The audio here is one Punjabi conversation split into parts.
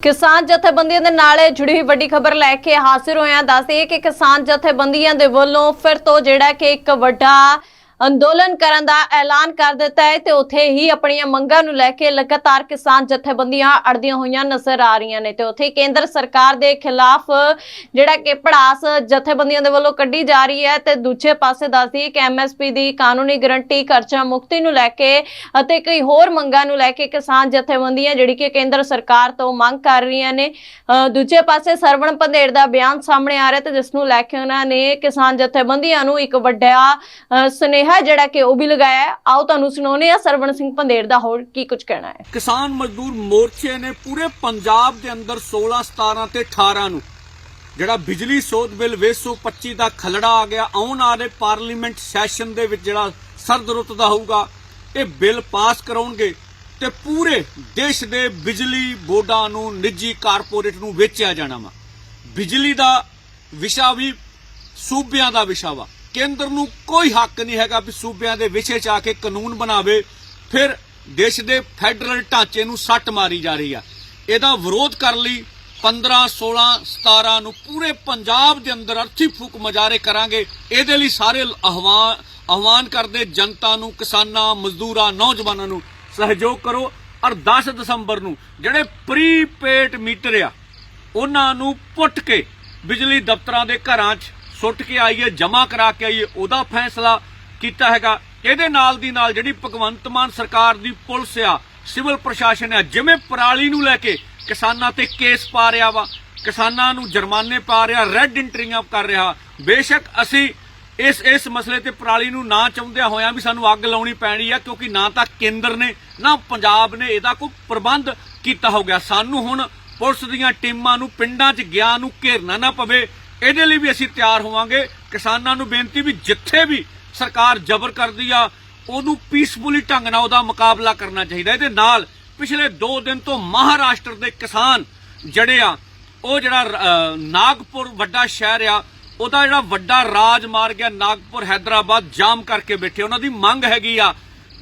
ਕਿਸਾਨ ਜਥੇਬੰਦੀਆਂ ਦੇ ਨਾਲ ਜੁੜੀ ਹੋਈ ਵੱਡੀ ਖਬਰ ਲੈ ਕੇ ਹਾਜ਼ਰ ਹੋਇਆ ਦੱਸਦੇ ਕਿ ਕਿਸਾਨ ਜਥੇਬੰਦੀਆਂ ਦੇ ਵੱਲੋਂ ਫਿਰ ਤੋਂ ਜਿਹੜਾ ਕਿ ਇੱਕ ਵੱਡਾ ਅੰਦੋਲਨ ਕਰਨ ਦਾ ਐਲਾਨ ਕਰ ਦਿੱਤਾ ਹੈ ਤੇ ਉੱਥੇ ਹੀ ਆਪਣੀਆਂ ਮੰਗਾਂ ਨੂੰ ਲੈ ਕੇ ਲਗਾਤਾਰ ਕਿਸਾਨ ਜਥੇਬੰਦੀਆਂ ਅੜਦੀਆਂ ਹੋਈਆਂ ਨਜ਼ਰ ਆ ਰਹੀਆਂ ਨੇ ਤੇ ਉੱਥੇ ਕੇਂਦਰ ਸਰਕਾਰ ਦੇ ਖਿਲਾਫ ਜਿਹੜਾ ਕਿ ਪੜਾਸ ਜਥੇਬੰਦੀਆਂ ਦੇ ਵੱਲੋਂ ਕੱਢੀ ਜਾ ਰਹੀ ਹੈ ਤੇ ਦੂਜੇ ਪਾਸੇ ਦੱਸਦੀ ਕਿ ਐਮਐਸਪੀ ਦੀ ਕਾਨੂੰਨੀ ਗਰੰਟੀ ਕਰਜ਼ਾ ਮੁਕਤੀ ਨੂੰ ਲੈ ਕੇ ਅਤੇ ਕਈ ਹੋਰ ਮੰਗਾਂ ਨੂੰ ਲੈ ਕੇ ਕਿਸਾਨ ਜਥੇਬੰਦੀਆਂ ਜਿਹੜੀ ਕਿ ਕੇਂਦਰ ਸਰਕਾਰ ਤੋਂ ਮੰਗ ਕਰ ਰਹੀਆਂ ਨੇ। ਅ, ਦੂਜੇ ਪਾਸੇ ਸਰਵਣ ਪੰਧੇੜ ਦਾ ਬਿਆਨ ਸਾਹਮਣੇ ਆ ਰਿਹਾ ਤੇ ਜਿਸ ਨੂੰ ਲੈ ਕੇ ਉਹਨਾਂ ਨੇ ਕਿਸਾਨ ਜਥੇਬੰਦੀਆਂ ਨੂੰ ਇੱਕ ਵੱਡਾ ਅ, ਸੁਨੇਹਾ ਜਿਹੜਾ ਕਿ ਉਹ ਵੀ ਲਗਾਇਆ ਹੈ। ਆਓ ਤੁਹਾਨੂੰ ਸੁਣਾਉਂਦੇ ਆ ਸਰਵਣ ਸਿੰਘ ਪੰਧੇੜ ਦਾ ਹੋਰ ਕੀ ਕੁਝ ਕਹਿਣਾ ਹੈ। ਕਿਸਾਨ ਮਜ਼ਦੂਰ ਮੋਰਚੇ ਨੇ ਪੂਰੇ ਪੰਜਾਬ ਦੇ ਅੰਦਰ 16 17 ਤੇ 18 ਨੂੰ ਜਿਹੜਾ ਬਿਜਲੀ ਸੋਧ ਬਿੱਲ 225 ਦਾ ਖਲੜਾ ਆ ਗਿਆ, ਆਉਣ ਵਾਲੇ ਪਾਰਲੀਮੈਂਟ ਸੈਸ਼ਨ ਦੇ ਵਿੱਚ ਜਿਹੜਾ ਸਰਦ ਰੁੱਤ ਦਾ ਹੋਊਗਾ, ਇਹ ਬਿੱਲ ਪਾਸ ਕਰਾਉਣਗੇ ਤੇ ਪੂਰੇ ਦੇਸ਼ ਦੇ ਬਿਜਲੀ ਬੋਰਡਾਂ ਨੂੰ, ਨਿੱਜੀ ਕਾਰਪੋਰੇਟ ਨੂੰ ਵੇਚਿਆ ਜਾਣਾ ਵਾ। ਬਿਜਲੀ ਦਾ ਵਿਸ਼ਾ ਵੀ ਸੂਬਿਆਂ ਦਾ ਵਿਸ਼ਾ ਵਾ। ਕੇਂਦਰ ਨੂੰ ਕੋਈ ਹੱਕ ਨਹੀਂ ਹੈਗਾ ਵੀ ਸੂਬਿਆਂ ਦੇ ਵਿਸ਼ੇ 'ਚ ਆ ਕੇ ਕਾਨੂੰਨ ਬਣਾਵੇ, ਫਿਰ ਦੇਸ਼ ਦੇ ਫੈਡਰਲ ਢਾਂਚੇ ਨੂੰ ਸੱਟ ਮਾਰੀ ਜਾ ਰਹੀ ਆ। ਇਹਦਾ ਵਿਰੋਧ ਕਰਨ ਲਈ 15 16 17 ਨੂੰ ਪੂਰੇ ਪੰਜਾਬ ਦੇ ਅੰਦਰ ਅਰਥੀ ਫੂਕ ਮਜਾਰੇ ਕਰਾਂਗੇ। ਇਹਦੇ ਲਈ ਸਾਰੇ ਆਹਵਾਨ ਆਹਵਾਨ ਕਰਦੇ ਜਨਤਾ ਨੂੰ, ਕਿਸਾਨਾਂ, ਮਜ਼ਦੂਰਾਂ, ਨੌਜਵਾਨਾਂ ਨੂੰ ਸਹਿਯੋਗ ਕਰੋ। ਔਰ 10 ਦਸੰਬਰ ਨੂੰ ਜਿਹੜੇ ਪ੍ਰੀਪੇਡ ਮੀਟਰ ਆ, ਉਹਨਾਂ ਨੂੰ ਪੁੱਟ ਕੇ ਬਿਜਲੀ ਦਫ਼ਤਰਾਂ ਦੇ ਘਰਾਂ 'ਚ ਸੁੱਟ ਕੇ ਆਈਏ ਜਮ੍ਹਾਂ ਕਰਾ ਕੇ ਆਈਏ ਉਹਦਾ ਫੈਸਲਾ ਕੀਤਾ ਹੈਗਾ। ਇਹਦੇ ਨਾਲ ਦੀ ਨਾਲ ਜਿਹੜੀ ਭਗਵੰਤ ਮਾਨ ਸਰਕਾਰ ਦੀ ਪੁਲਿਸ ਆ, ਸਿਵਲ ਪ੍ਰਸ਼ਾਸਨ ਆ, ਜਿਵੇਂ ਪਰਾਲੀ ਨੂੰ ਲੈ ਕੇ ਕਿਸਾਨਾਂ ਤੇ ਕੇਸ ਪਾ ਰਿਹਾ ਵਾ, ਕਿਸਾਨਾਂ ਨੂੰ ਜੁਰਮਾਨੇ ਪਾ ਰਿਹਾ ਰੈੱਡ ਇੰਟਰੀਆਂ ਕਰ ਰਿਹਾ। ਬੇਸ਼ੱਕ ਅਸੀਂ ਇਸ ਇਸ ਮਸਲੇ ਤੇ ਪਰਾਲੀ ਨੂੰ ਨਾ ਚਾਹੁੰਦਿਆਂ ਹੋਇਆਂ ਵੀ ਸਾਨੂੰ ਅੱਗ ਲਾਉਣੀ ਪੈਣੀ ਆ, ਕਿਉਂਕਿ ਨਾ ਤਾਂ ਕੇਂਦਰ ਨੇ, ਨਾ ਪੰਜਾਬ ਨੇ ਇਹਦਾ ਕੋਈ ਪ੍ਰਬੰਧ ਕੀਤਾ ਹੋ ਗਿਆ ਸਾਨੂੰ ਹੁਣ ਪੁਲਿਸ ਦੀਆਂ ਟੀਮਾਂ ਨੂੰ, ਪਿੰਡਾਂ 'ਚ ਗਿਆ ਨੂੰ ਘੇਰਨਾ ਨਾ ਪਵੇ ਇਹਦੇ ਲਈ ਵੀ ਅਸੀਂ ਤਿਆਰ ਹੋਵਾਂਗੇ। ਕਿਸਾਨਾਂ ਨੂੰ ਬੇਨਤੀ ਵੀ ਜਿੱਥੇ ਵੀ ਸਰਕਾਰ ਜ਼ਬਰ ਕਰਦੀ ਆ, ਉਹਨੂੰ ਪੀਸਫੁਲੀ ਢੰਗ ਨਾਲ ਉਹਦਾ ਮੁਕਾਬਲਾ ਕਰਨਾ ਚਾਹੀਦਾ। ਇਹਦੇ ਨਾਲ ਪਿਛਲੇ 2 ਦਿਨ ਤੋਂ ਮਹਾਰਾਸ਼ਟਰ ਦੇ ਕਿਸਾਨ ਜਿਹੜੇ ਆ, ਉਹ ਜਿਹੜਾ ਨਾਗਪੁਰ ਵੱਡਾ ਸ਼ਹਿਰ ਆ, ਉਹਦਾ ਜਿਹੜਾ ਵੱਡਾ ਰਾਜ ਮਾਰਗ ਆ, ਨਾਗਪੁਰ ਹੈਦਰਾਬਾਦ ਜਾਮ ਕਰਕੇ ਬੈਠੇ ਉਹਨਾਂ ਦੀ ਮੰਗ ਹੈਗੀ ਆ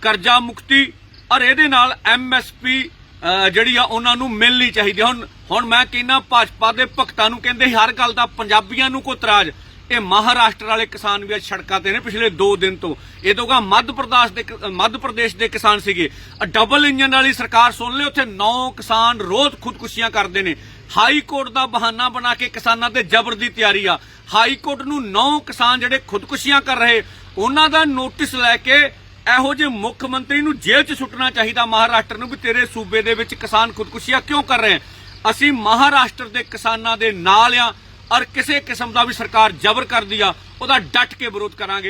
ਕਰਜ਼ਾ ਮੁਕਤੀ, ਔਰ ਇਹਦੇ ਨਾਲ ਐਮਐਸਪੀ ਜਿਹੜੀ ਆ ਉਹਨਾਂ ਨੂੰ ਮਿਲਣੀ ਚਾਹੀਦੀ ਆ। ਹੁਣ ਹੁਣ ਮੈਂ ਕਹਿੰਦਾ ਭਾਜਪਾ ਦੇ ਭਗਤਾਂ ਨੂੰ ਕਹਿੰਦੇ ਹਰ ਗੱਲ ਦਾ ਪੰਜਾਬੀਆਂ ਨੂੰ ਕੋਈ ਤਰਾਜ ਇਹ ਮਹਾਰਾਸ਼ਟਰ ਵਾਲੇ ਕਿਸਾਨ ਵੀ ਅੱਜ ਸੜਕਾਂ ਤੇ ਨੇ ਪਿਛਲੇ 2 ਦਿਨ ਤੋਂ। ਇਹ ਤੋਂ ਮੱਧ ਪ੍ਰਦੇਸ਼ ਦੇ ਮੱਧ ਪ੍ਰਦੇਸ਼ ਦੇ ਕਿਸਾਨ ਸੀਗੇ। ਡਬਲ ਇੰਜਨ ਵਾਲੀ ਸਰਕਾਰ ਸੁਣ ਲਿਓ, ਉੱਥੇ 9 ਕਿਸਾਨ ਰੋਜ਼ ਖੁਦਕੁਸ਼ੀਆਂ ਕਰਦੇ ਨੇ। ਹਾਈ ਕੋਰਟ ਦਾ ਬਹਾਨਾ ਬਣਾ ਕੇ ਕਿਸਾਨਾਂ ਤੇ ਜ਼ਬਰ ਦੀ ਤਿਆਰੀ ਆ। ਹਾਈ ਕੋਰਟ ਨੂੰ 9 ਕਿਸਾਨ ਜਿਹੜੇ ਖੁਦਕੁਸ਼ੀਆਂ ਕਰ ਰਹੇ, ਉਹਨਾਂ ਦਾ ਨੋਟਿਸ ਲੈ ਕੇ ਇਹੋ ਜਿਹੇ ਮੁੱਖ ਮੰਤਰੀ ਨੂੰ ਜੇਲ੍ਹ 'ਚ ਸੁੱਟਣਾ ਚਾਹੀਦਾ ਮਹਾਰਾਸ਼ਟਰ ਨੂੰ ਵੀ ਤੇਰੇ ਸੂਬੇ ਦੇ ਵਿੱਚ ਕਿਸਾਨ ਖੁਦਕੁਸ਼ੀਆਂ ਕਿਉਂ ਕਰ ਰਹੇ ਅਸੀਂ ਮਹਾਰਾਸ਼ਟਰ ਦੇ ਕਿਸਾਨਾਂ ਦੇ ਨਾਲ ਆ ਔਰ ਕਿਸੇ ਕਿਸਮ ਦਾ ਵੀ ਸਰਕਾਰ ਜ਼ਬਰ ਕਰਦੀ ਆ, ਉਹਦਾ ਡਟ ਕੇ ਵਿਰੋਧ ਕਰਾਂਗੇ।